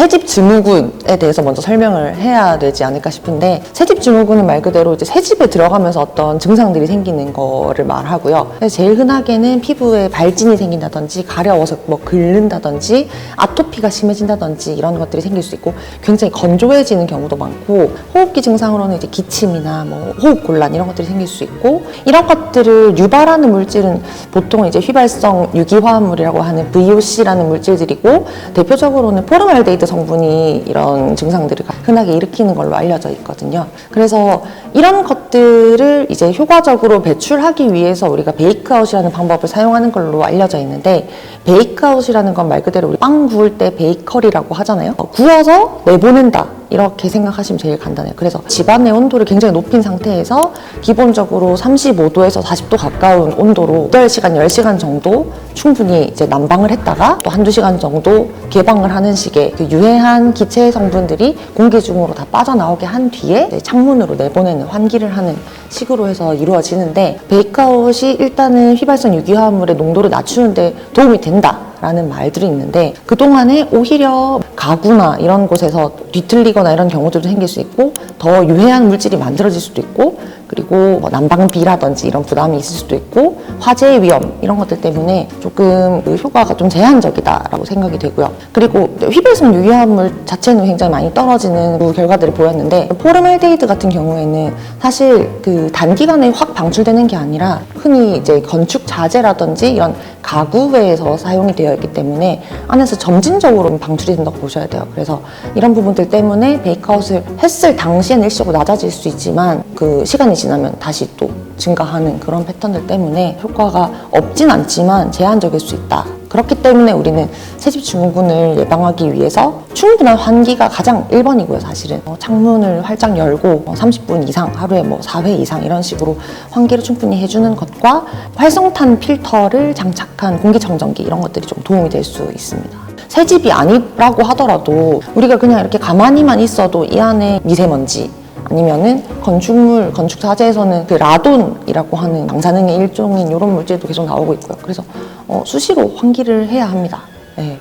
새집 증후군에 대해서 먼저 설명을 해야 되지 않을까 싶은데 새집 증후군은 말 그대로 이제 새집에 들어가면서 어떤 증상들이 생기는 거를 말하고요. 제일 흔하게는 피부에 발진이 생긴다든지 가려워서 뭐 긁는다든지 아토피가 심해진다든지 이런 것들이 생길 수 있고 굉장히 건조해지는 경우도 많고 호흡기 증상으로는 이제 기침이나 뭐 호흡 곤란 이런 것들이 생길 수 있고 이런 것들을 유발하는 물질은 보통 이제 휘발성 유기화합물이라고 하는 VOC라는 물질들이고 대표적으로는 포름알데히드 성분이 이런 증상들을 흔하게 일으키는 걸로 알려져 있거든요. 그래서 이런 것들을 이제 효과적으로 배출하기 위해서 우리가 베이크아웃이라는 방법을 사용하는 걸로 알려져 있는데 베이크아웃이라는 건 말 그대로 우리 빵 구울 때 베이커리라고 하잖아요. 어, 구워서 내보낸다. 이렇게 생각하시면 제일 간단해요. 그래서 집안의 온도를 굉장히 높인 상태에서 기본적으로 35도에서 40도 가까운 온도로 8시간, 10시간 정도 충분히 이제 난방을 했다가 또 한두 시간 정도 개방을 하는 식의 그 유해한 기체 성분들이 공기 중으로 다 빠져나오게 한 뒤에 이제 창문으로 내보내는 환기를 하는 식으로 해서 이루어지는데 베이크아웃이 일단은 휘발성 유기화합물의 농도를 낮추는데 도움이 된다. 라는 말들이 있는데 그동안에 오히려 가구나 이런 곳에서 뒤틀리거나 이런 경우들도 생길 수 있고 더 유해한 물질이 만들어질 수도 있고 그리고 뭐 난방비라든지 이런 부담이 있을 수도 있고 화재 위험 이런 것들 때문에 조금 그 효과가 좀 제한적이다라고 생각이 되고요. 그리고 휘발성 유기화합물 자체는 굉장히 많이 떨어지는 그 결과들을 보였는데 포름알데히드 같은 경우에는 사실 그 단기간에 확 방출되는 게 아니라 흔히 이제 건축 자재라든지 이런 가구에서 사용이 되어 있기 때문에 안에서 점진적으로 방출이 된다고 보셔야 돼요. 그래서 이런 부분들 때문에 베이크아웃을 했을 당시에는 일시적으로 낮아질 수 있지만 그 시간이 지나면 다시 또 증가하는 그런 패턴들 때문에 효과가 없진 않지만 제한적일 수 있다. 그렇기 때문에 우리는 새집 증후군을 예방하기 위해서 충분한 환기가 가장 1번이고요, 사실은. 어, 창문을 활짝 열고 어, 30분 이상, 하루에 뭐 4회 이상 이런 식으로 환기를 충분히 해주는 것과 활성탄 필터를 장착한 공기청정기 이런 것들이 좀 도움이 될 수 있습니다. 새 집이 아니라고 하더라도 우리가 그냥 이렇게 가만히만 있어도 이 안에 미세먼지 아니면은 건축물, 건축 자재에서는 그 라돈이라고 하는 방사능의 일종인 이런 물질도 계속 나오고 있고요. 그래서 어, 수시로 환기를 해야 합니다. 네.